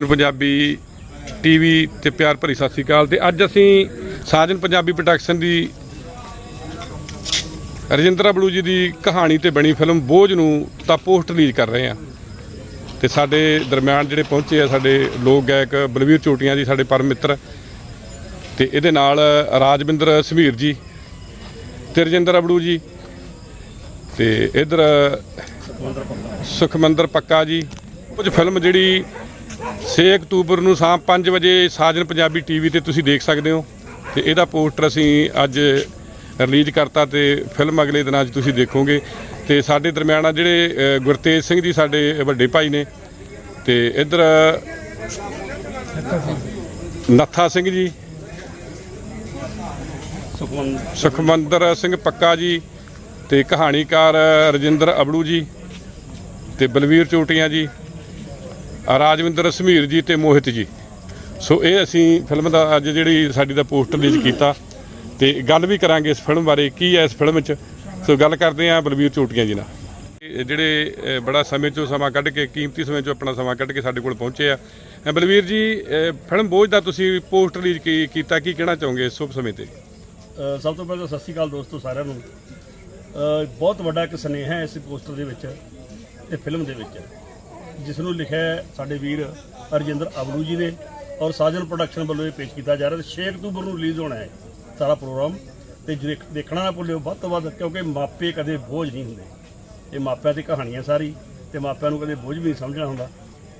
Punjabi TV ਤੇ ਪਿਆਰ ਭਰੀ ਸਤਿ ਸ੍ਰੀ ਅਕਾਲ ਤੇ ਅੱਜ ਅਸੀਂ ਸਾਜਨ ਪੰਜਾਬੀ ਪ੍ਰੋਡਕਸ਼ਨ ਦੀ ਰਜਿੰਦਰਾ ਬਲੂ ਜੀ ਦੀ ਕਹਾਣੀ ਤੇ ਬਣੀ ਫਿਲਮ ਬੋਝ ਨੂੰ ਤਾਂ ਪੋਸਟ ਰਿਲੀਜ਼ ਕਰ ਰਹੇ ਹਾਂ। ਤੇ ਸਾਡੇ ਦਰਮਿਆਨ ਜਿਹੜੇ ਪਹੁੰਚੇ ਆ, ਸਾਡੇ ਲੋਕ ਗਾਇਕ ਬਲਵੀਰ ਚੋਟੀਆਂ ਜੀ, ਸਾਡੇ ਪਰਮ ਮਿੱਤਰ, ਤੇ ਇਹਦੇ ਨਾਲ ਰਾਜਵਿੰਦਰ ਸਮੀਰ ਜੀ ਤੇ ਰਜਿੰਦਰ ਅਬੜੂ ਜੀ ਤੇ ਇਧਰ ਸੁਖਮੰਦਰ ਪੱਕਾ ਜੀ। ਕੁਝ ਫਿਲਮ ਜਿਹੜੀ 6 ਅਕਤੂਬਰ ਨੂੰ ਸ਼ਾਮ 5 ਵਜੇ ਸਾਜਨ ਪੰਜਾਬੀ ਟੀਵੀ ਤੇ ਤੁਸੀਂ ਦੇਖ ਸਕਦੇ ਹੋ ਤੇ ਇਹਦਾ ਪੋਸਟਰ ਅਸੀਂ ਅੱਜ ਰਿਲੀਜ਼ ਕਰਤਾ ਤੇ ਫਿਲਮ ਅਗਲੇ ਦਿਨਾਂ 'ਚ ਤੁਸੀਂ ਦੇਖੋਗੇ ਤੇ ਸਾਡੇ ਦਰਮਿਆਨ ਆ ਜਿਹੜੇ ਗੁਰਤੇਜ ਸਿੰਘ ਜੀ ਸਾਡੇ ਵੱਡੇ ਭਾਈ ਨੇ ਤੇ ਇਧਰ ਨੱਥਾ ਸਿੰਘ ਜੀ ਸੁਖਮੰਦਰ ਸਿੰਘ ਪੱਕਾ ਜੀ ਤੇ ਕਹਾਣੀਕਾਰ ਰਜਿੰਦਰ ਅਬੜੂ ਜੀ ਤੇ ਬਲਵੀਰ ਚੋਟੀਆਂ ਜੀ। ਰਾਜਵਿੰਦਰ ਸਮੀਰ ਜੀ ਤੇ ਮੋਹਿਤ ਜੀ। ਸੋ ਇਹ ਅਸੀਂ ਫਿਲਮ ਦਾ ਅੱਜ ਜਿਹੜੀ ਸਾਡੀ ਦਾ ਪੋਸਟਰ ਰਿਲੀਜ਼ ਕੀਤਾ ਤੇ ਗੱਲ ਵੀ ਕਰਾਂਗੇ ਇਸ ਫਿਲਮ ਬਾਰੇ, ਕੀ ਹੈ ਇਸ ਫਿਲਮ 'ਚ। ਸੋ ਗੱਲ ਕਰਦੇ ਹਾਂ ਬਲਬੀਰ ਚੋਟੀਆਂ ਜੀ ਨਾਲ। ਜਿਹੜੇ ਬੜਾ ਸਮੇਂ ਚੋਂ ਸਮਾਂ ਕੱਢ ਕੇ, ਕੀਮਤੀ ਸਮੇਂ ਚੋਂ ਆਪਣਾ ਸਮਾਂ ਕੱਢ ਕੇ ਸਾਡੇ ਕੋਲ ਪਹੁੰਚੇ ਆ। ਬਲਬੀਰ ਜੀ ਫਿਲਮ ਬੋਝ ਦਾ ਤੁਸੀਂ ਪੋਸਟਰ ਰਿਲੀਜ਼ ਕੀ- ਕੀਤਾ, ਕੀ ਕਹਿਣਾ ਚਾਹੋਗੇ ਇਸ ਸ਼ੁਭ ਸਮੇਂ ਤੇ? ਸਭ ਤੋਂ ਪਹਿਲਾਂ ਸਤਿ ਸ਼੍ਰੀ ਅਕਾਲ ਦੋਸਤੋ ਸਾਰਿਆਂ ਨੂੰ। ਬਹੁਤ ਵੱਡਾ ਇੱਕ ਸੁਨੇਹਾ ਹੈ ਇਸ ਪੋਸਟਰ ਦੇ ਵਿੱਚ ਤੇ ਫਿਲਮ ਦੇ ਵਿੱਚ। ਜਿਸ ਨੂੰ ਲਿਖਿਆ ਸਾਡੇ ਵੀਰ ਅਰਜਿੰਦਰ ਅਬਲੂ ਜੀ ਨੇ ਔਰ ਸਾਜਨ ਪ੍ਰੋਡਕਸ਼ਨ ਵੱਲੋਂ ਇਹ ਪੇਸ਼ ਕੀਤਾ ਜਾ ਰਿਹਾ ਤੇ 6 ਅਕਤੂਬਰ ਨੂੰ ਰਿਲੀਜ਼ ਹੋਣਾ ਹੈ ਸਾਰਾ ਪ੍ਰੋਗਰਾਮ। ਤੇ ਦੇਖਣਾ ਨਾ ਭੁੱਲਿਓ ਵੱਧ ਤੋਂ ਵੱਧ, ਕਿਉਂਕਿ ਮਾਪੇ ਕਦੇ ਬੋਝ ਨਹੀਂ ਹੁੰਦੇ। ਇਹ ਮਾਪਿਆਂ ਦੀ ਕਹਾਣੀ ਹੈ ਸਾਰੀ, ਤੇ ਮਾਪਿਆਂ ਨੂੰ ਕਦੇ ਬੋਝ ਵੀ ਨਹੀਂ ਸਮਝਣਾ ਹੁੰਦਾ।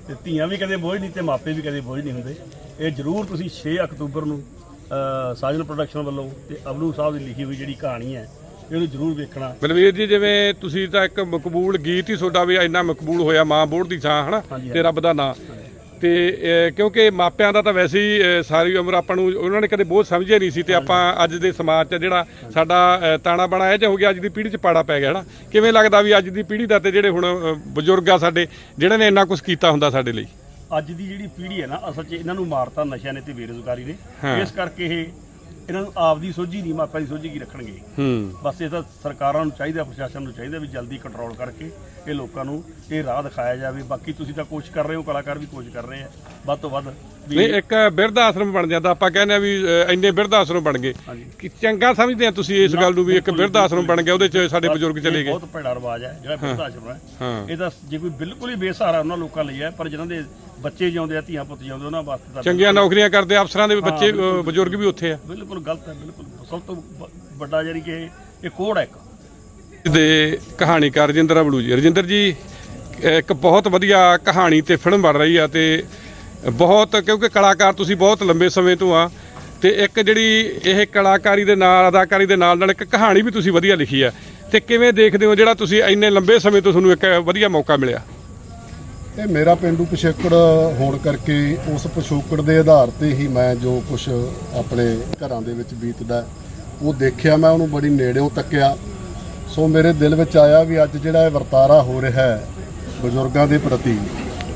ਤੇ ਧੀਆਂ ਵੀ ਕਦੇ ਬੋਝ ਨਹੀਂ, ਤੇ ਮਾਪੇ ਵੀ ਕਦੇ ਬੋਝ ਨਹੀਂ ਹੁੰਦੇ। ਇਹ ਜ਼ਰੂਰ ਤੁਸੀਂ 6 ਅਕਤੂਬਰ ਨੂੰ ਸਾਜਨ ਪ੍ਰੋਡਕਸ਼ਨ ਵੱਲੋਂ ਤੇ ਅਬਲੂ ਸਾਹਿਬ ਦੀ ਲਿਖੀ ਹੋਈ ਜਿਹੜੀ ਕਹਾਣੀ ਹੈ ਇਹਨੂੰ ਜ਼ਰੂਰ ਵੇਖਣਾ। ਬਲਵੀਰ ਜੀ ਜਿਵੇਂ ਤੁਸੀਂ ਤਾਂ ਇੱਕ ਮਕਬੂਲ ਗੀਤ ਹੀ ਤੁਹਾਡਾ ਵੀ ਇੰਨਾ ਮਕਬੂਲ ਹੋਇਆ ਮਾਂ ਬੋੜ ਦੀ ਛਾਂ ਹਨਾ? ਤੇ ਰੱਬ ਦਾ ਨਾਂ। ਤੇ ਕਿਉਂਕਿ ਮਾਪਿਆਂ ਦਾ ਤਾਂ ਵੈਸੇ ਹੀ ਸਾਰੀ ਉਮਰ ਆਪਾਂ ਨੂੰ ਉਹਨਾਂ ਨੇ ਕਦੇ ਬਹੁਤ ਸਮਝਿਆ ਨਹੀਂ ਸੀ ਤੇ ਆਪਾਂ ਅੱਜ ਦੇ ਸਮਾਜ 'ਚ ਜਿਹੜਾ ਸਾਡਾ ਤਾਣਾ ਬਣਾ ਇਹ ਚ ਹੋ ਗਿਆ ਅੱਜ ਦੀ ਪੀੜ੍ਹੀ 'ਚ ਪਾੜਾ ਪੈ ਗਿਆ ਹਨਾ? ਕਿਵੇਂ ਲੱਗਦਾ ਵੀ ਅੱਜ ਦੀ ਪੀੜ੍ਹੀ ਦਾ ਤੇ ਜਿਹੜੇ ਹੁਣ ਬਜ਼ੁਰਗ ਆ ਸਾਡੇ ਜਿਹੜੇ ਨੇ ਇੰਨਾ ਕੁਝ ਕੀਤਾ ਹੁੰਦਾ ਸਾਡੇ ਲਈ? ਅੱਜ ਦੀ ਜਿਹੜੀ ਪੀੜ੍ਹੀ ਹੈ ਨਾ ਅਸਲ 'ਚ ਇਹਨਾਂ ਨੂੰ ਮਾਰਤਾ ਨਸ਼ਿਆਂ ਨੇ ਤੇ ਬੇਰੁਜ਼ਗਾਰੀ ਨੇ। ਇਸ ਕਰਕੇ ਇਹ ਇਹਨਾਂ ਨੂੰ ਆਪਦੀ ਸੋਝੀ ਨਹੀਂ ਮਾਪਿਆਂ ਦੀ ਸੋਝੀ ਕੀ ਰੱਖਣਗੇ? ਹੂੰ। ਬਸ ਇਹ ਤਾਂ ਸਰਕਾਰਾਂ ਨੂੰ ਚਾਹੀਦਾ ਪ੍ਰਸ਼ਾਸਨ ਨੂੰ ਚਾਹੀਦਾ ਵੀ ਜਲਦੀ ਕੰਟਰੋਲ ਕਰਕੇ ਇਹ ਲੋਕਾਂ ਨੂੰ ਇਹ ਰਾਹ ਦਿਖਾਇਆ ਜਾਵੇ। ਬਾਕੀ ਤੁਸੀਂ ਤਾਂ ਕੋਸ਼ਿਸ਼ ਕਰ ਰਹੇ ਹੋ ਕਲਾਕਾਰ ਵੀ ਕੋਸ਼ਿਸ਼ ਕਰ ਰਹੇ ਆ। ਵੱਧ ਤੋਂ ਵੱਧ ਨਹੀਂ ਇੱਕ ਬਿਰਧ ਆਸ਼ਰਮ ਬਣ ਜਾਂਦਾ ਆਪਾਂ ਕਹਿੰਦੇ ਆ ਵੀ ਇੰਨੇ ਬਿਰਧ ਆਸ਼ਰਮ ਬਣ ਗਏ। ਹਾਂਜੀ। ਕਿ ਚੰਗਾ ਸਮਝਦੇ ਆ ਤੁਸੀਂ ਇਸ ਗੱਲ ਨੂੰ ਵੀ ਇੱਕ ਬਿਰਧ ਆਸ਼ਰਮ ਬਣ ਗਿਆ ਉਹਦੇ 'ਚ ਸਾਡੇ ਬਜ਼ੁਰਗ ਚਲੇ ਇਹ ਗਏ। ਬਹੁਤ ਭੈੜਾ ਰਿਵਾਜ ਹੈ ਜਿਹੜਾ ਬਿਰਧ ਆਸ਼ਰਮ ਹੈ। ਹਾਂ। ਇਹਦਾ ਜੇ ਕੋਈ ਬਿਲਕੁਲ ਹੀ ਬੇਸਹਾਰਾ ਉਹਨਾਂ ਲੋਕਾਂ ਲਈ ਹੈ ਪਰ ਜਿਨ੍ਹਾਂ ਦੇ ਬੱਚੇ ਜਿਉਂਦੇ ਆ ਧੀਆਂ ਪੁੱਤ ਜਿਉਂਦੇ ਉਹਨਾਂ ਵਾਸਤੇ ਤਾਂ ਚੰਗੀਆਂ ਨੌਕਰੀਆਂ ਕਰਦੇ ਅਫਸਰਾਂ ਦੇ ਬੱਚੇ ਅਹ, ਬਜ਼ੁਰਗ ਵੀ ਉੱਥੇ ਆ। ਬਿਲਕੁਲ ਗਲਤ ਹੈ ਬਿਲਕੁਲ। ਸਭ ਤੋਂ ਵ- ਵੱਡਾ ਜਿਹੜੀ ਕਿ ਇਹ- ਇਹ ਕੋਡ ਹੈ ਇੱਕ। ਦੇ ਕਹਾਣੀਕਾਰ ਰਜਿੰਦਰ ਬਲੂ ਜੀ। ਰਜਿੰਦਰ ਜੀ ਇੱਕ ਬਹੁਤ ਵਧੀਆ ਕਹਾਣੀ ਤੇ ਫਿਲਮ ਬਣ ਰਹੀ ਆ ਤੇ ਬਹੁਤ, ਕਿਉਂਕਿ ਕਲਾਕਾਰ ਤੁਸੀਂ ਬਹੁਤ ਲੰਬੇ ਸਮੇਂ ਤੋਂ ਆ, ਤੇ ਇੱਕ ਜਿਹੜੀ ਇਹ ਕਲਾਕਾਰੀ ਦੇ ਨਾਲ, ਅਦਾਕਾਰੀ ਦੇ ਨਾਲ ਨਾਲ ਇੱਕ ਕਹਾਣੀ ਵੀ ਤੁਸੀਂ ਵਧੀਆ ਲਿਖੀ ਆ। ਤੇ ਕਿਵੇਂ ਦੇਖਦੇ ਹੋ ਜਿਹੜਾ ਤੁਸੀਂ ਇੰਨੇ ਲੰਬੇ ਸਮੇਂ ਤੋਂ ਤੁਹਾਨੂੰ ਇੱਕ ਵਧੀਆ ਮੌਕਾ ਮਿਲਿਆ? ਇਹ ਮੇਰਾ ਪਿੰਡੂ ਪਿਛੋਕੜ ਹੋਣ ਕਰਕੇ ਉਸ ਪਿਛੋਕੜ ਦੇ ਆਧਾਰ ਤੇ ਹੀ ਮੈਂ ਜੋ ਕੁਝ ਆਪਣੇ ਘਰਾਂ ਦੇ ਵਿੱਚ ਬੀਤਦਾ, ਉਹ ਦੇਖਿਆ, ਮੈਂ ਉਹਨੂੰ ਬੜੀ ਨੇੜਿਓਂ ਤੱਕਿਆ। ਸੋ ਮੇਰੇ ਦਿਲ ਵਿੱਚ ਆਇਆ ਵੀ ਅੱਜ ਜਿਹੜਾ ਇਹ ਵਰਤਾਰਾ ਹੋ ਰਿਹਾ ਹੈ, ਬਜ਼ੁਰਗਾਂ ਦੇ ਪ੍ਰਤੀ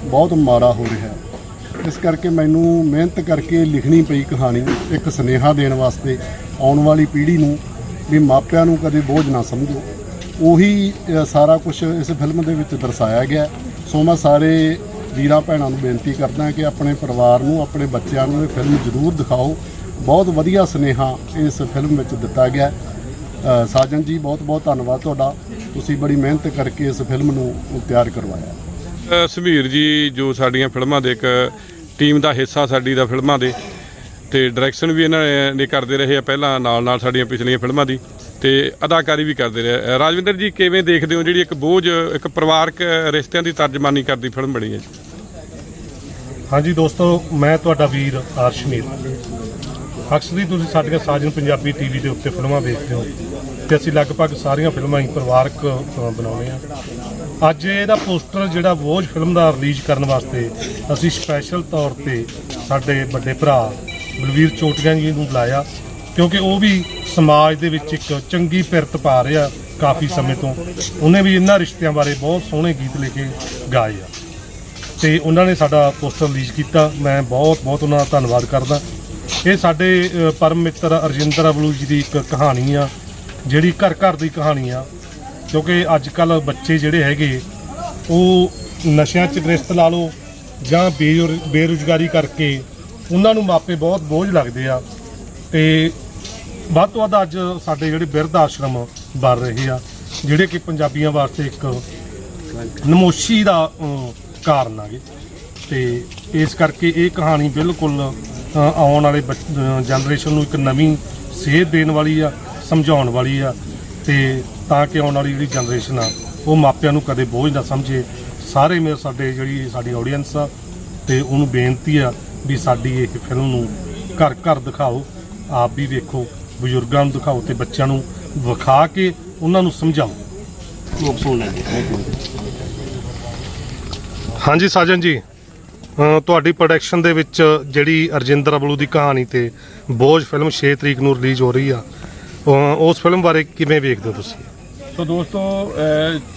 ਬਹੁਤ ਮਾੜਾ ਹੋ ਰਿਹਾ। ਹੈ ਇਸ ਕਰਕੇ ਮੈਨੂੰ ਮਿਹਨਤ ਕਰਕੇ ਲਿਖਣੀ ਪਈ ਕਹਾਣੀ ਇੱਕ ਸੁਨੇਹਾ ਦੇਣ ਵਾਸਤੇ ਆਉਣ ਵਾਲੀ ਪੀੜ੍ਹੀ ਨੂੰ ਵੀ ਮਾਪਿਆਂ ਨੂੰ ਕਦੇ ਬੋਝ ਨਾ ਸਮਝੋ। ਉਹੀ ਸਾਰਾ ਕੁਝ ਇਸ ਫਿਲਮ ਦੇ ਵਿੱਚ ਦਰਸਾਇਆ ਗਿਆ। ਸੋ ਮੈਂ ਸਾਰੇ ਵੀਰਾਂ ਭੈਣਾਂ ਨੂੰ ਬੇਨਤੀ ਕਰਦਾ ਕਿ ਆਪਣੇ ਪਰਿਵਾਰ ਨੂੰ ਆਪਣੇ ਬੱਚਿਆਂ ਨੂੰ ਇਹ ਫਿਲਮ ਜ਼ਰੂਰ ਦਿਖਾਓ। ਬਹੁਤ ਵਧੀਆ ਸੁਨੇਹਾ ਇਸ ਫਿਲਮ ਵਿੱਚ ਦਿੱਤਾ ਗਿਆ। ਸਾਜਨ ਜੀ ਬਹੁਤ ਬਹੁਤ ਧੰਨਵਾਦ ਤੁਹਾਡਾ। ਤੁਸੀਂ ਬੜੀ ਮਿਹਨਤ ਕਰਕੇ ਇਸ ਫਿਲਮ ਨੂੰ ਤਿਆਰ ਕਰਵਾਇਆ। ਅ, ਸਮੀਰ ਜੀ ਜੋ ਸਾਡੀਆਂ ਫਿਲਮਾਂ ਦੇ ਇੱਕ ਟੀਮ ਦਾ ਹਿੱਸਾ ਸਾਡੀ ਦਾ ਫਿਲਮਾਂ ਦੇ। ਤੇ ਡਾਇਰੈਕਸ਼ਨ ਵੀ ਇਹਨਾਂ ਨੇ- ਕਰਦੇ ਰਹੇ ਆ ਪਹਿਲਾਂ ਨਾਲ ਨਾਲ ਸਾਡੀਆਂ ਪਿਛਲੀਆਂ ਫਿਲਮਾਂ ਦੀ। ਤੇ ਅਦਾਕਾਰੀ ਵੀ ਕਰਦੇ ਰਹੇ। ਰਾਜਵਿੰਦਰ ਜੀ, ਕਿਵੇਂ ਦੇਖਦੇ ਹੋ ਜਿਹੜੀ ਇੱਕ ਬੋਝ, ਇੱਕ ਪਰਿਵਾਰਕ ਰਿਸ਼ਤਿਆਂ ਦੀ ਤਰਜਮਾਨੀ ਕਰਦੀ ਫਿਲਮ ਬਣੀ ਹੈ ਹਾਂਜੀ ਦੋਸਤੋ, ਮੈਂ ਤੁਹਾਡਾ ਵੀਰ ਆਰਸ਼ਮੀਰ ਅਕਸਰ ਹੀ ਤੁਸੀਂ ਸਾਡੀਆਂ ਸਾਜਨ ਪੰਜਾਬੀ ਟੀਵੀ ਦੇ ਉੱਤੇ ਫਿਲਮਾਂ ਵੇਖਦੇ ਹੋ। ਤੇ ਅਸੀਂ ਲਗਭਗ ਸਾਰੀਆਂ ਫਿਲਮਾਂ ਹੀ ਪਰਿਵਾਰਕ ਬਣਾਉਂਦੇ ਆ ਅੱਜ ਇਹਦਾ ਪੋਸਟਰ ਜਿਹੜਾ ਵੋਜ ਫਿਲਮ ਦਾ ਰਿਲੀਜ਼ ਕਰਨ ਵਾਸਤੇ ਅਸੀਂ ਸਪੈਸ਼ਲ ਤੌਰ ਤੇ ਸਾਡੇ ਵੱਡੇ ਭਰਾ ਬਲਵੀਰ ਚੋਟੀਆਂ ਜੀ ਨੂੰ ਬੁਲਾਇਆ, ਕਿਉਂਕਿ ਉਹ ਵੀ ਸਮਾਜ ਦੇ ਵਿੱਚ ਇੱਕ ਚੰਗੀ ਪਿਰਤ ਪਾ ਰਿਹਾ ਕਾਫੀ ਸਮੇਂ ਤੋਂ। ਉਹਨੇ ਵੀ ਇਹਨਾਂ ਰਿਸ਼ਤਿਆਂ ਬਾਰੇ ਬਹੁਤ ਸੋਹਣੇ ਗੀਤ ਲਿਖ ਕੇ ਗਾਏ ਆ। ਤੇ ਉਹਨਾਂ ਨੇ ਸਾਡਾ ਪੋਸਟਰ ਰਿਲੀਜ਼ ਕੀਤਾ। ਮੈਂ ਬਹੁਤ ਬਹੁਤ ਉਹਨਾਂ ਦਾ ਧੰਨਵਾਦ ਕਰਦਾ। ਇਹ ਸਾਡੇ ਪਰਮ ਮਿੱਤਰ ਅਰਜਿੰਦਰ ਅਬਲੂ ਜੀ ਦੀ ਇੱਕ ਕਹਾਣੀ ਆ, ਜਿਹੜੀ ਘਰ ਘਰ ਦੀ ਕਹਾਣੀ ਆ। ਕਿਉਂਕਿ ਅੱਜ ਕੱਲ ਬੱਚੇ ਜਿਹੜੇ ਹੈਗੇ ਉਹ ਨਸ਼ਿਆਂ 'ਚ ਗ੍ਰਸਤ ਲਾ ਲਓ ਜਾਂ ਬੇਰੁ- ਬੇਰੁਜ਼ਗਾਰੀ ਕਰਕੇ ਉਹਨਾਂ ਨੂੰ ਮਾਪੇ ਬਹੁਤ ਬੋਝ ਲੱਗਦੇ ਆ ਤੇ ਵੱਧ ਤੋਂ ਵੱਧ ਅੱਜ ਸਾਡੇ ਜਿਹੜੇ ਬਿਰਧ ਆਸ਼ਰਮ ਬਣ ਰਹੇ ਆ ਜਿਹੜੇ ਕਿ ਪੰਜਾਬੀਆਂ ਵਾਸਤੇ ਇੱਕ ਨਮੋਸ਼ੀ ਦਾ ਅਮ, ਕਾਰਨ ਆਗੇ ਤੇ ਇਸ ਕਰਕੇ ਇਹ ਕਹਾਣੀ ਬਿਲਕੁਲ ਆਉਣ ਵਾਲੇ ਜਨਰੇਸ਼ਨ ਨੂੰ ਇੱਕ ਨਵੀਂ ਸੇਧ ਦੇਣ ਵਾਲੀ ਆ ਸਮਝਾਉਣ ਵਾਲੀ ਆ ਤੇ ਤਾਂ ਕਿ ਆਉਣ ਵਾਲੀ ਜਿਹੜੀ ਜਨਰੇਸ਼ਨ ਆ ਉਹ ਮਾਪਿਆਂ ਨੂੰ ਕਦੇ ਬੋਝ ਨਾ ਸਮਝੇ। ਸਾਰੇ ਮੇਰੇ ਸਾਡੇ ਜਿਹੜੀ ਸਾਡੀ ਆਡੀਅנס ਆ ਤੇ ਉਹਨੂੰ ਬੇਨਤੀ ਆ ਵੀ ਸਾਡੀ ਇਹ ਫਿਲਮ ਨੂੰ ਘਰ ਘਰ ਦਿਖਾਓ ਆਪ ਵੀ ਵੇਖੋ ਬਜ਼ੁਰਗਾਂ ਨੂੰ ਦਿਖਾਓ ਤੇ ਬੱਚਿਆਂ ਨੂੰ ਵਿਖਾ ਕੇ ਉਹਨਾਂ ਨੂੰ ਸਮਝਾਓ। ਲੋਕ ਸੁਣ ਲੈਣਗੇ ਹਾਂਜੀ ਸਾਜਨ ਜੀ ਤੁਹਾਡੀ ਪ੍ਰੋਡਕਸ਼ਨ ਦੇ ਵਿੱਚ ਜਿਹੜੀ ਅਰਜਿੰਦਰ ਅਬਲੂ ਦੀ ਕਹਾਣੀ ਤੇ ਬੋਝ ਫਿਲਮ 6 ਤਰੀਕ ਨੂੰ ਰਿਲੀਜ਼ ਹੋ ਰਹੀ ਆ ਉਸ ਫਿਲਮ ਬਾਰੇ ਕਿਵੇਂ ਵੇਖਦੇ ਹੋ ਤੁਸੀਂ? ਸੋ ਦੋਸਤੋ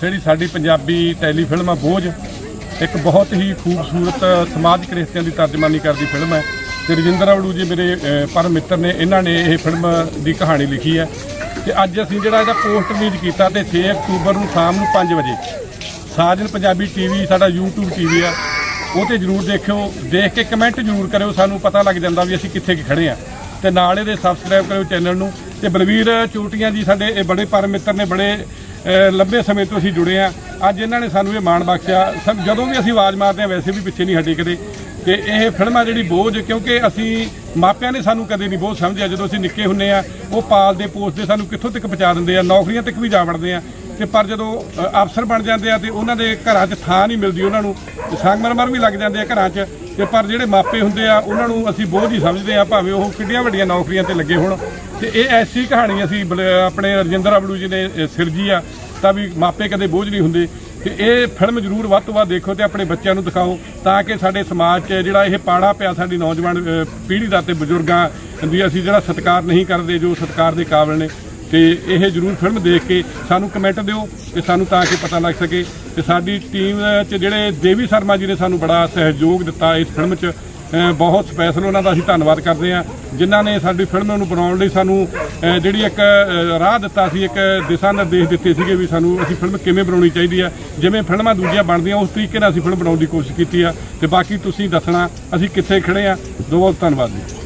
ਜਿਹੜੀ ਸਾਡੀ ਪੰਜਾਬੀ ਟੈਲੀਫਿਲਮ ਆ ਬੋਝ ਇੱਕ ਬਹੁਤ ਹੀ ਖੂਬਸੂਰਤ ਸਮਾਜਿਕ ਰਿਸ਼ਤਿਆਂ ਦੀ ਤਰਜਮਾਨੀ ਕਰਦੀ ਫਿਲਮ ਹੈ। ਤੇ ਰਜਿੰਦਰ ਅਵੜੂ ਜੀ ਮੇਰੇ ਅਹ, ਮਿੱਤਰ ਨੇ ਇਹਨਾਂ ਨੇ ਇਹ ਫਿਲਮ ਦੀ ਕਹਾਣੀ ਲਿਖੀ ਹੈ। ਤੇ ਅੱਜ ਅਸੀਂ ਜਿਹੜਾ ਇਹਦਾ ਪੋਸਟ ਰਿਲੀਜ਼ ਕੀਤਾ ਤੇ 6 ਅਕਤੂਬਰ ਨੂੰ ਸ਼ਾਮ ਨੂੰ 5 ਵਜੇ। ਸਾਜਨ ਪੰਜਾਬੀ ਟੀਵੀ ਸਾਡਾ YouTube ਟੀਵੀ ਆ। ਉਹ ਤੇ ਜਰੂਰ ਦੇਖਿਓ ਦੇਖ ਕੇ ਕਮੈਂਟ ਜਰੂਰ ਕਰਿਓ ਸਾਨੂੰ ਪਤਾ ਲੱਗ ਜਾਂਦਾ ਵੀ ਅਸੀਂ ਕਿੱਥੇ ਕੁ ਖੜੇ ਆ। ਤੇ ਨਾਲ ਇਹਦੇ ਸਬਸਕ੍ਰਾਈਬ ਕਰਿਓ ਚੈਨਲ ਨੂੰ। ਤੇ ਬਲਵੀਰ ਚੋਟੀਆਂ ਜੀ ਸਾਡੇ ਇਹ ਬੜੇ ਪਰ ਮਿੱਤਰ ਨੇ, ਬੜੇ ਲੰਬੇ ਸਮੇਂ ਤੋਂ ਅਸੀਂ ਜੁੜੇ ਆ ਅੱਜ ਇਹਨਾਂ ਨੇ ਸਾਨੂੰ ਇਹ ਮਾਣ ਬਖਸ਼ਿਆ। ਸਭ ਜਦੋਂ ਵੀ ਅਸੀਂ ਆਵਾਜ਼ ਮਾਰਦੇ ਆ ਵੈਸੇ ਵੀ ਪਿੱਛੇ ਨਹੀਂ ਹਟੇ ਕਦੇ। ਤੇ ਇਹ ਫਿਲਮ ਆ ਜਿਹੜੀ ਬੋਝ, ਕਿਉਂਕਿ ਅਸੀਂ ਮਾਪਿਆਂ ਨੇ ਸਾਨੂੰ ਕਦੇ ਨਹੀਂ ਬੋਝ ਸਮਝਿਆ। ਜਦੋਂ ਅਸੀਂ ਨਿੱਕੇ ਹੁੰਨੇ ਆ ਉਹ ਪਾਲਦੇ ਪੋਸਦੇ ਸਾਨੂੰ ਕਿੱਥੋਂ ਤੱਕ ਪਹੁੰਚਾ ਦਿੰਦੇ ਆ? ਨੌਕਰੀਆਂ ਤੱਕ ਵੀ ਜਾ ਵੜਦੇ ਆ। ਤੇ ਪਰ ਜਦੋਂ ਅਫਸਰ ਬਣ ਜਾਂਦੇ ਆ ਤੇ ਉਹਨਾਂ ਦੇ ਘਰਾਂ 'ਚ ਥਾਂ ਨਹੀਂ ਮਿਲਦੀ ਉਹਨਾਂ ਨੂੰ। ਤੇ ਸੰਗਮਰਮਰ ਵੀ ਲੱਗ ਜਾਂਦੇ ਆ ਘਰਾਂ 'ਚ। ਤੇ ਪਰ ਜਿਹੜੇ ਮਾਪੇ ਹੁੰਦੇ ਆ, ਉਹਨਾਂ ਨੂੰ ਅਸੀਂ ਬੋਝ ਹੀ ਸਮਝਦੇ ਆ, ਭਾਵੇਂ ਉਹ ਕਿੱਡੀਆਂ ਵੱਡੀਆਂ ਨੌਕਰੀਆਂ ਤੇ ਲੱਗੇ ਹੋਣ। ਤੇ ਇਹ ਐਸੀ ਕਹਾਣੀ ਅਸੀਂ ਬਲ- ਆਪਣੇ ਰਜਿੰਦਰ ਅਬਲੂ ਜੀ ਨੇ ਸਿਰਜੀ ਆ, ਤਾਂ ਵੀ ਮਾਪੇ ਕਦੇ ਬੋਝ ਨਹੀਂ ਹੁੰਦੇ। ਤੇ ਇਹ ਫਿਲਮ ਜ਼ਰੂਰ ਵੱਧ ਤੋਂ ਵੱਧ ਦੇਖੋ ਤੇ ਆਪਣੇ ਬੱਚਿਆਂ ਨੂੰ ਦਿਖਾਓ, ਤਾਂ ਕਿ ਸਾਡੇ ਸਮਾਜ 'ਚ ਜਿਹੜਾ ਇਹ ਪਾੜਾ ਪਿਆ ਸਾਡੀ ਨੌਜਵਾਨ ਪੀੜ੍ਹੀ ਦਾ ਤੇ ਬਜ਼ੁਰਗਾਂ ਦੀ ਅਸੀਂ ਜਿਹੜਾ ਸਤਿਕਾਰ ਨਹੀਂ ਕਰਦੇ, ਜੋ ਸਤਿਕਾਰ ਦੇ ਕਾਬਲ ਨੇ, ਤੇ ਇਹ ਜਰੂਰ ਫਿਲਮ ਦੇਖ ਕੇ ਸਾਨੂੰ ਕਮੈਂਟ ਦਿਓ ਤੇ ਸਾਨੂੰ ਤਾਂ ਕਿ ਪਤਾ ਲੱਗ ਸਕੇ। ਤੇ ਸਾਡੀ ਟੀਮ 'ਚ ਜਿਹੜੇ ਦੇਵੀ ਸ਼ਰਮਾ ਜੀ ਨੇ ਸਾਨੂੰ ਬੜਾ ਸਹਿਯੋਗ ਦਿੱਤਾ ਇਸ ਫਿਲਮ 'ਚ ਬਹੁਤ ਸਪੈਸ਼ਲ ਉਹਨਾਂ ਦਾ ਅਸੀਂ ਧੰਨਵਾਦ ਕਰਦੇ ਹਾਂ। ਜਿਨ੍ਹਾਂ ਨੇ ਸਾਡੀ ਫਿਲਮ ਨੂੰ ਬਣਾਉਣ ਲਈ ਸਾਨੂੰ ਜਿਹੜੀ ਇੱਕ ਰਾਹ ਦਿੱਤਾ ਸੀ, ਇੱਕ ਦਿਸ਼ਾ ਨਿਰਦੇਸ਼ ਦਿੱਤੇ ਸੀਗੇ ਵੀ ਸਾਨੂੰ ਅਸੀਂ ਫਿਲਮ ਕਿਵੇਂ ਬਣਾਉਣੀ ਚਾਹੀਦੀ ਆ। ਜਿਵੇਂ ਫਿਲਮਾਂ ਦੂਜੀਆਂ ਬਣਦੀਆਂ, ਉਸ ਤਰੀਕੇ ਨਾਲ ਅਸੀਂ ਫਿਲਮ ਬਣਾਉਣ ਦੀ ਕੋਸ਼ਿਸ਼ ਕੀਤੀ ਆ। ਤੇ ਬਾਕੀ ਤੁਸੀਂ ਦੱਸਣਾ, ਅਸੀਂ ਕਿੱਥੇ ਖੜੇ ਆ। ਦੋ ਬਹੁਤ ਧੰਨਵਾਦ ਜੀ।